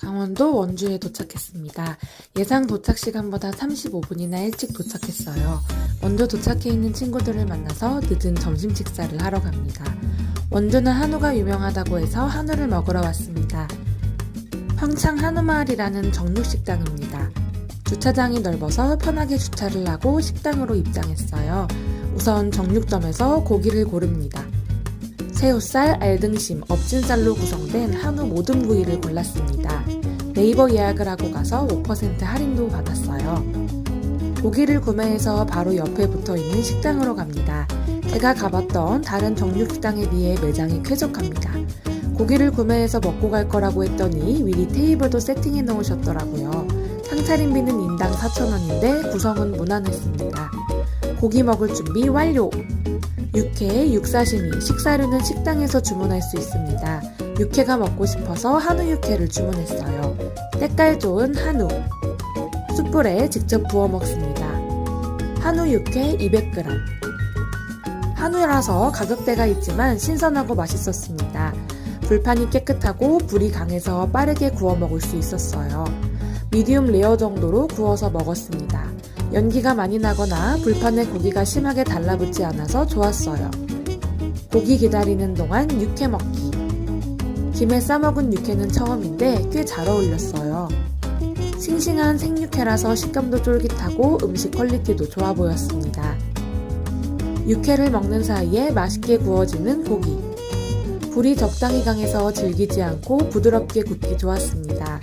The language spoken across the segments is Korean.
강원도 원주에 도착했습니다. 예상 도착 시간보다 35분이나 일찍 도착했어요. 원주 도착해 있는 친구들을 만나서 늦은 점심 식사를 하러 갑니다. 원주는 한우가 유명하다고 해서 한우를 먹으러 왔습니다. 평창 한우마을이라는 정육식당입니다. 주차장이 넓어서 편하게 주차를 하고 식당으로 입장했어요. 우선 정육점에서 고기를 고릅니다. 새우살, 알등심, 엎진살로 구성된 한우 모든 부위를 골랐습니다. 네이버 예약을 하고 가서 5% 할인도 받았어요. 고기를 구매해서 바로 옆에 붙어 있는 식당으로 갑니다. 제가 가봤던 다른 정육식당에 비해 매장이 쾌적합니다. 고기를 구매해서 먹고 갈 거라고 했더니 미리 테이블도 세팅해 놓으셨더라고요. 상차림비는 인당 4,000원인데 구성은 무난했습니다. 고기 먹을 준비 완료! 육회, 육사시미, 식사류는 식당에서 주문할 수 있습니다. 육회가 먹고 싶어서 한우 육회를 주문했어요. 때깔 좋은 한우. 숯불에 직접 부어 먹습니다. 한우 육회 200g. 한우라서 가격대가 있지만 신선하고 맛있었습니다. 불판이 깨끗하고 불이 강해서 빠르게 구워 먹을 수 있었어요. 미디움 레어 정도로 구워서 먹었습니다. 연기가 많이 나거나 불판에 고기가 심하게 달라붙지 않아서 좋았어요. 고기 기다리는 동안 육회 먹기. 김에 싸먹은 육회는 처음인데 꽤 잘 어울렸어요. 싱싱한 생육회라서 식감도 쫄깃하고 음식 퀄리티도 좋아 보였습니다. 육회를 먹는 사이에 맛있게 구워지는 고기. 불이 적당히 강해서 질기지 않고 부드럽게 굽기 좋았습니다.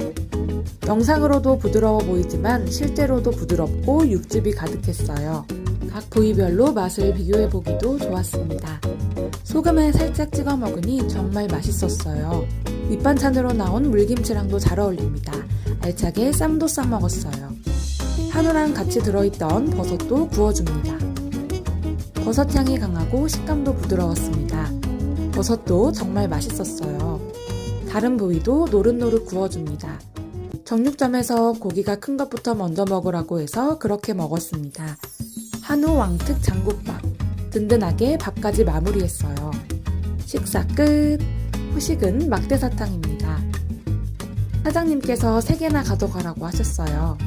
영상으로도 부드러워 보이지만 실제로도 부드럽고 육즙이 가득했어요. 각 부위별로 맛을 비교해 보기도 좋았습니다. 소금에 살짝 찍어 먹으니 정말 맛있었어요. 밑반찬으로 나온 물김치랑도 잘 어울립니다. 알차게 쌈도 싸 먹었어요. 한우랑 같이 들어있던 버섯도 구워줍니다. 버섯 향이 강하고 식감도 부드러웠습니다. 버섯도 정말 맛있었어요. 다른 부위도 노릇노릇 구워줍니다. 정육점에서 고기가 큰 것부터 먼저 먹으라고 해서 그렇게 먹었습니다. 한우 왕특 장국밥. 든든하게 밥까지 마무리했어요. 식사 끝! 후식은 막대사탕입니다. 사장님께서 3개나 가져가라고 하셨어요.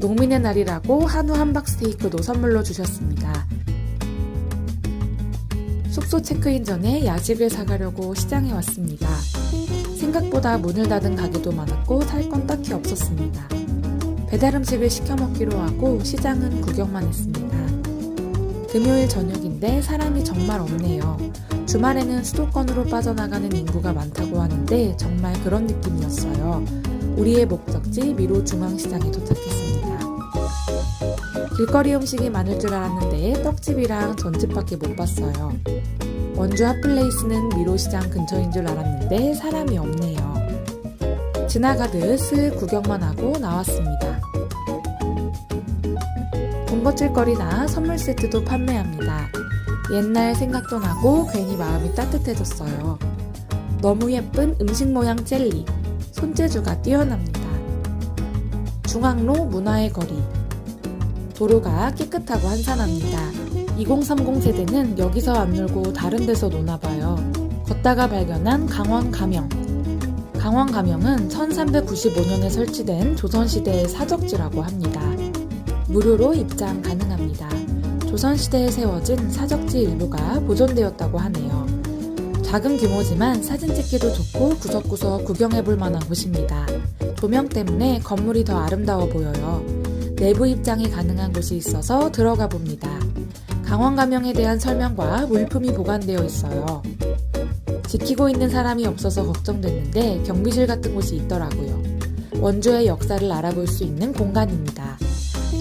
농민의 날이라고 한우 함박 스테이크도 선물로 주셨습니다. 숙소 체크인 전에 야식을 사가려고 시장에 왔습니다. 생각보다 문을 닫은 가게도 많았고 살 건 딱히 없었습니다. 배달 음식을 시켜 먹기로 하고 시장은 구경만 했습니다. 금요일 저녁인데 사람이 정말 없네요. 주말에는 수도권으로 빠져나가는 인구가 많다고 하는데 정말 그런 느낌이었어요. 우리의 목적지 미로 중앙시장에 도착했습니다. 길거리 음식이 많을 줄 알았는데 떡집이랑 전집밖에 못 봤어요. 원주 핫플레이스는 미로시장 근처인 줄 알았는데 사람이 없네요. 지나가듯 슬 구경만 하고 나왔습니다. 군것질거리나 선물 세트도 판매합니다. 옛날 생각도 나고 괜히 마음이 따뜻해졌어요. 너무 예쁜 음식 모양 젤리, 손재주가 뛰어납니다. 중앙로 문화의 거리. 도로가 깨끗하고 한산합니다. 2030 세대는 여기서 안 놀고 다른 데서 노나 봐요. 걷다가 발견한 강원 가명. 강원 가명은 1395년에 설치된 조선시대의 사적지라고 합니다. 무료로 입장 가능합니다. 조선시대에 세워진 사적지 일부가 보존되었다고 하네요. 작은 규모지만 사진 찍기도 좋고 구석구석 구경해 볼 만한 곳입니다. 조명 때문에 건물이 더 아름다워 보여요. 내부 입장이 가능한 곳이 있어서 들어가 봅니다. 강원 가명에 대한 설명과 물품이 보관되어 있어요. 지키고 있는 사람이 없어서 걱정됐는데 경비실 같은 곳이 있더라고요. 원주의 역사를 알아볼 수 있는 공간입니다.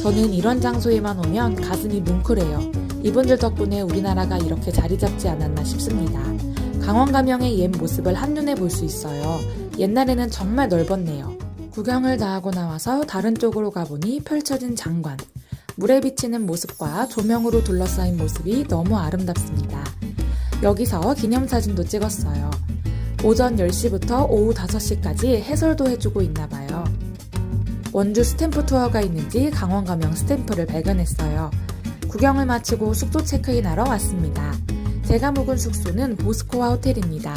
저는 이런 장소에만 오면 가슴이 뭉클해요. 이분들 덕분에 우리나라가 이렇게 자리 잡지 않았나 싶습니다. 강원 가명의 옛 모습을 한눈에 볼 수 있어요. 옛날에는 정말 넓었네요. 구경을 다 하고 나와서 다른 쪽으로 가보니 펼쳐진 장관. 물에 비치는 모습과 조명으로 둘러싸인 모습이 너무 아름답습니다. 여기서 기념사진도 찍었어요. 오전 10시부터 오후 5시까지 해설도 해주고 있나봐요. 원주 스탬프 투어가 있는지 강원 가명 스탬프를 발견했어요. 구경을 마치고 숙소 체크인하러 왔습니다. 제가 묵은 숙소는 보스코아 호텔입니다.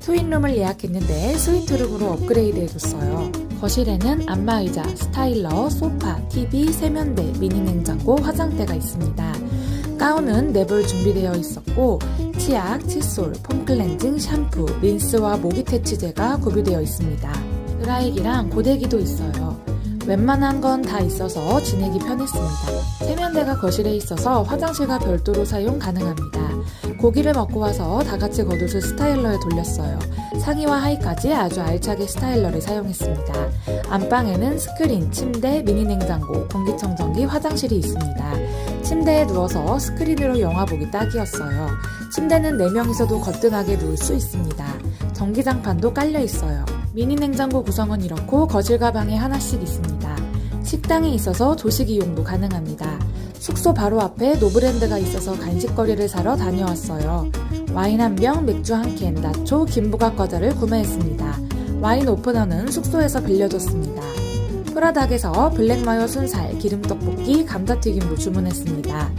트윈룸을 예약했는데 스위트룸으로 업그레이드 해줬어요. 거실에는 안마의자, 스타일러, 소파, TV, 세면대, 미니 냉장고, 화장대가 있습니다. 가운은 네벌 준비되어 있었고 치약, 칫솔, 폼클렌징, 샴푸, 린스와 모기 퇴치제가 구비되어 있습니다. 드라이기랑 고데기도 있어요. 웬만한 건 다 있어서 지내기 편했습니다. 세면대가 거실에 있어서 화장실과 별도로 사용 가능합니다. 고기를 먹고 와서 다 같이 겉옷을 스타일러에 돌렸어요. 상의와 하의까지 아주 알차게 스타일러를 사용했습니다. 안방에는 스크린, 침대, 미니 냉장고, 공기청정기, 화장실이 있습니다. 침대에 누워서 스크린으로 영화 보기 딱이었어요. 침대는 4명이서도 거뜬하게 누울 수 있습니다. 전기장판도 깔려 있어요. 미니 냉장고 구성은 이렇고 거실과 방에 하나씩 있습니다. 식당이 있어서 조식 이용도 가능합니다. 숙소 바로 앞에 노브랜드가 있어서 간식거리를 사러 다녀왔어요. 와인 한 병, 맥주 한 캔, 나초, 김부각 과자를 구매했습니다. 와인 오프너는 숙소에서 빌려줬습니다. 프라닭에서 블랙마요 순살, 기름떡볶이, 감자튀김도 주문했습니다.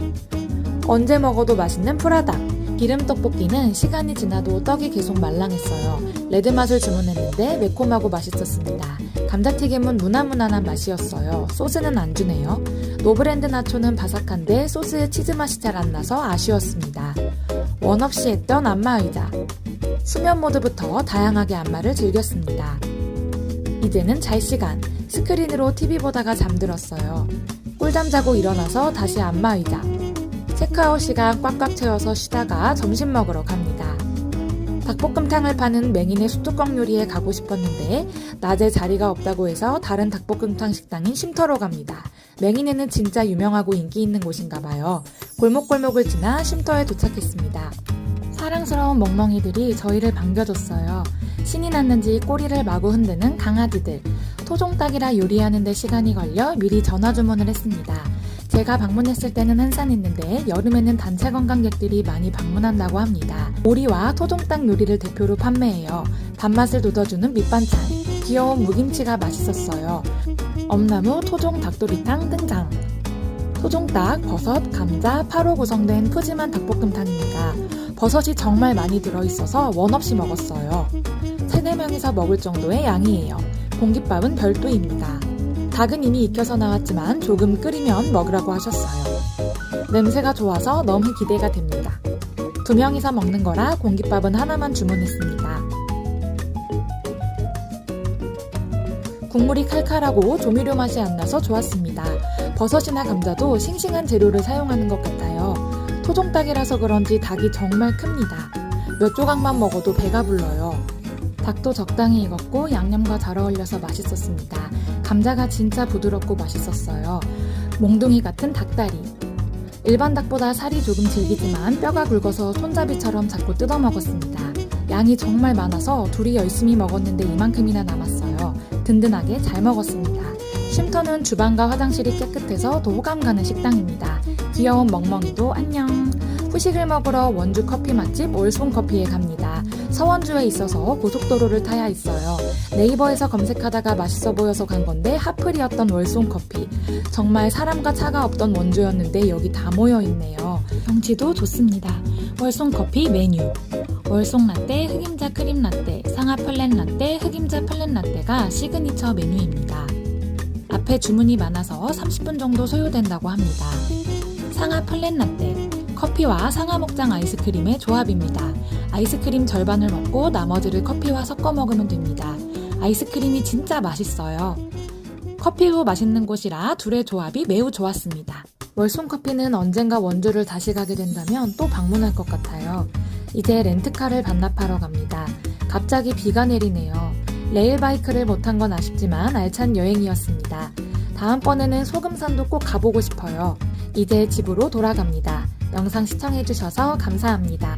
언제 먹어도 맛있는 프라닭. 기름 떡볶이는 시간이 지나도 떡이 계속 말랑했어요. 레드 맛을 주문했는데 매콤하고 맛있었습니다. 감자튀김은 무난무난한 맛이었어요. 소스는 안 주네요. 노브랜드 나초는 바삭한데 소스에 치즈 맛이 잘 안 나서 아쉬웠습니다. 원 없이 했던 안마 의자. 수면 모드부터 다양하게 안마를 즐겼습니다. 이제는 잘 시간. 스크린으로 TV 보다가 잠들었어요. 꿀잠 자고 일어나서 다시 안마 의자. 체크아웃 시간 꽉꽉 채워서 쉬다가 점심 먹으러 갑니다. 닭볶음탕을 파는 맹인의 수뚜껑 요리에 가고 싶었는데 낮에 자리가 없다고 해서 다른 닭볶음탕 식당인 쉼터로 갑니다. 맹인에는 진짜 유명하고 인기 있는 곳인가 봐요. 골목골목을 지나 쉼터에 도착했습니다. 사랑스러운 멍멍이들이 저희를 반겨줬어요. 신이 났는지 꼬리를 마구 흔드는 강아지들. 토종닭이라 요리하는데 시간이 걸려 미리 전화 주문을 했습니다. 제가 방문했을 때는 한산했는데 여름에는 단체 관광객들이 많이 방문한다고 합니다. 오리와 토종닭 요리를 대표로 판매해요. 단맛을 돋워주는 밑반찬. 귀여운 무김치가 맛있었어요. 엄나무 토종 닭도리탕 등장. 토종닭, 버섯, 감자, 파로 구성된 푸짐한 닭볶음탕입니다. 버섯이 정말 많이 들어있어서 원 없이 먹었어요. 3, 4명이서 먹을 정도의 양이에요. 공깃밥은 별도입니다. 닭은 이미 익혀서 나왔지만 조금 끓이면 먹으라고 하셨어요. 냄새가 좋아서 너무 기대가 됩니다. 두 명이서 먹는 거라 공깃밥은 하나만 주문했습니다. 국물이 칼칼하고 조미료 맛이 안 나서 좋았습니다. 버섯이나 감자도 싱싱한 재료를 사용하는 것 같아요. 토종닭이라서 그런지 닭이 정말 큽니다. 몇 조각만 먹어도 배가 불러요. 닭도 적당히 익었고 양념과 잘 어울려서 맛있었습니다. 감자가 진짜 부드럽고 맛있었어요. 몽둥이 같은 닭다리. 일반 닭보다 살이 조금 질기지만 뼈가 굵어서 손잡이처럼 잡고 뜯어 먹었습니다. 양이 정말 많아서 둘이 열심히 먹었는데 이만큼이나 남았어요. 든든하게 잘 먹었습니다. 쉼터는 주방과 화장실이 깨끗해서 더 호감 가는 식당입니다. 귀여운 멍멍이도 안녕. 후식을 먹으러 원주 커피 맛집 올송 커피에 갑니다. 서원주에 있어서 고속도로를 타야 있어요. 네이버에서 검색하다가 맛있어 보여서 간 건데 하플이었던 월송 커피. 정말 사람과 차가 없던 원주였는데 여기 다 모여 있네요. 경치도 좋습니다. 월송 커피 메뉴. 월송 라떼, 흑임자 크림 라떼, 상하 플랜 라떼, 흑임자 플랜 라떼가 시그니처 메뉴입니다. 앞에 주문이 많아서 30분 정도 소요된다고 합니다. 상하 플랜 라떼, 커피와 상하 목장 아이스크림의 조합입니다. 아이스크림 절반을 먹고 나머지를 커피와 섞어 먹으면 됩니다. 아이스크림이 진짜 맛있어요. 커피도 맛있는 곳이라 둘의 조합이 매우 좋았습니다. 월송 커피는 언젠가 원주를 다시 가게 된다면 또 방문할 것 같아요. 이제 렌트카를 반납하러 갑니다. 갑자기 비가 내리네요. 레일바이크를 못한 건 아쉽지만 알찬 여행이었습니다. 다음번에는 소금산도 꼭 가보고 싶어요. 이제 집으로 돌아갑니다. 영상 시청해주셔서 감사합니다.